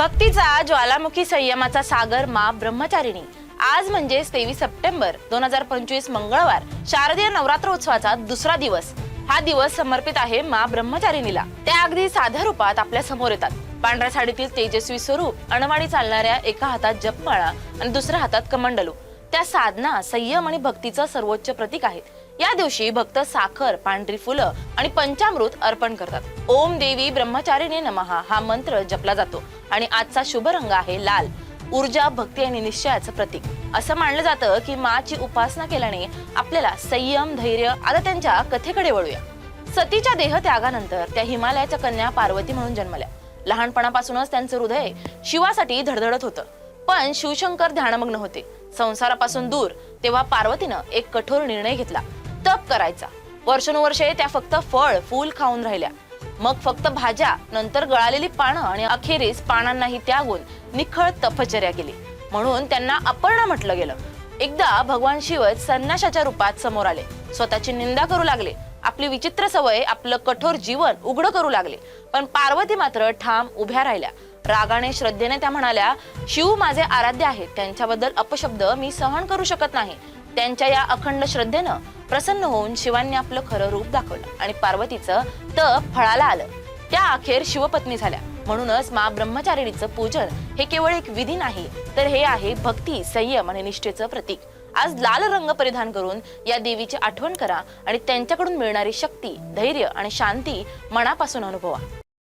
भक्तीचा ज्वालामुखी संयमाचा सागर मा ब्रह्मचारिणी. आज म्हणजे तेवीस सप्टेंबर दोन हजार पंचवीस मंगळवार शारदीय नवरात्रोत्सवाचा दुसरा दिवस. हा दिवस समर्पित आहे मा ब्रह्मचारिणीला. त्या अगदी साध्या रूपात आपल्यासमोर येतात. पांढऱ्या साडीतील तेजस्वी स्वरूप अणवाणी चालणाऱ्या एका हातात जपमाळा आणि दुसऱ्या हातात कमंडलू. त्या साधना संयम आणि भक्तीचं सर्वोच्च प्रतीक आहेत. या दिवशी भक्त साखर पांढरी फुलं आणि पंचामृत अर्पण करतात. ओम देवी ब्रह्मचारिणी नमहा हा मंत्र जपला जातो. आणि आजचा शुभ रंग आहे लाल. ऊर्जा भक्ती आणि निश्चयाचं प्रतीक. असं मानलं जातं की माची उपासना केल्याने आपल्याला संयम धैर्य आता त्यांच्या कथेकडे वळूया. सतीच्या देहत्यागानंतर त्या हिमालयाच्या कन्या पार्वती म्हणून जन्मल्या. लहानपणापासूनच त्यांचं हृदय शिवासाठी धडधडत होतं. पण शिवशंकर ध्यानमग्न होते. संसारापासून दूर तेव्हा पार्वतीनं एक कठोर निर्णय घेतला. तप करायचा. वर्षानुवर्षे त्या फक्त फळ फूल खाऊन राहिल्या. मग फक्त भाज्या नंतर गळालेली पानं आणि अखेरीस पानांनाही त्यागून निखळ तपश्चर्या केली. म्हणून त्यांना अपर्णा म्हटलं गेलं. एकदा भगवान शिवच संन्याशाच्या रूपात समोर आले. स्वतःची निंदा करू लागले. आपली विचित्र सवय आपलं कठोर जीवन उघड करू लागले. पण पार्वती मात्र ठाम उभ्या राहिल्या. रागाने श्रद्धेने त्या म्हणाल्या शिव माझे आराध्य आहेत. त्यांच्याबद्दल अपशब्द मी सहन करू शकत नाही. त्यांच्या या अखंड श्रद्धेनं प्रसन्न होऊन शिवांनी आपलं खरं रूप दाखवलं आणि पार्वतीचं तप फळाला आलं. त्या अखेर शिवपत्नी झाल्या. म्हणूनच मा ब्रह्मचारिणीचं पूजन हे केवळ एक विधी नाही तर हे आहे भक्ती संयम आणि निष्ठेचं प्रतीक. आज लाल रंग परिधान करून या देवीची आठवण करा आणि त्यांच्याकडून मिळणारी शक्ती धैर्य आणि शांती मनापासून अनुभवा.